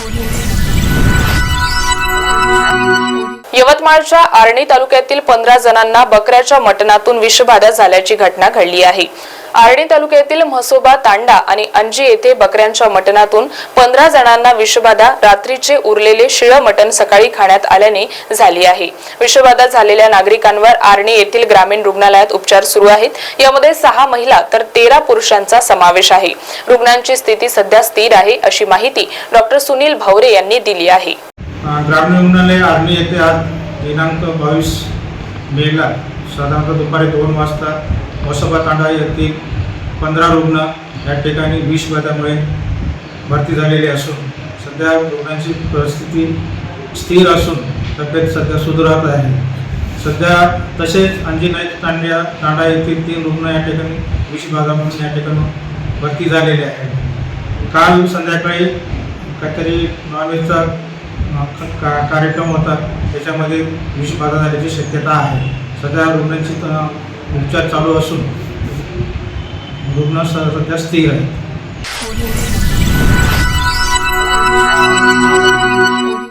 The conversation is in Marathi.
Audio यवतमाळच्या आर्णी तालुक्यातील पंधरा जणांना बकऱ्याच्या मटणातून विषबाधा झाल्याची घटना घडली आहे. आर्णी तालुक्यातील म्हसोबा तांडा आणि अंजी येथे बकऱ्यांच्या मटणातून पंधरा जणांना विषबाधा रात्रीचे उरलेले शिळं मटण सकाळी खाण्यात आल्याने झाली आहे. विषबाधा झालेल्या नागरिकांवर आर्णी येथील ग्रामीण रुग्णालयात उपचार सुरू आहेत. यामध्ये सहा महिला तर तेरा पुरुषांचा समावेश आहे. रुग्णांची स्थिती सध्या स्थिर आहे अशी माहिती डॉक्टर सुनील भावरे यांनी दिली आहे. ग्रामीण रुग्णालय आर्मी येथे आज दिनांक बावीस मेला साधारणतः दुपारी दोन वाजता वसोबा तांडा येथील पंधरा रुग्ण या ठिकाणी विषबाधामुळे भरती झालेले असून सध्या रुग्णांची परिस्थिती स्थिर असून तब्येत सध्या सुधारत आहे. सध्या तसेच अंजिनाई तांड्या तांडा येथील तीन रुग्ण या ठिकाणी विषबाधा म्हणून या ठिकाणी भरती झालेले आहेत. काल संध्याकाळी काहीतरी नॉनव्हेजचा का- कार्यक्रम होता त्याच्यामध्ये विषबाधा झाल्याची शक्यता आहे. सध्या रुग्णांची उपचार चालू असून रुग्ण स- सध्या स्थिर आहे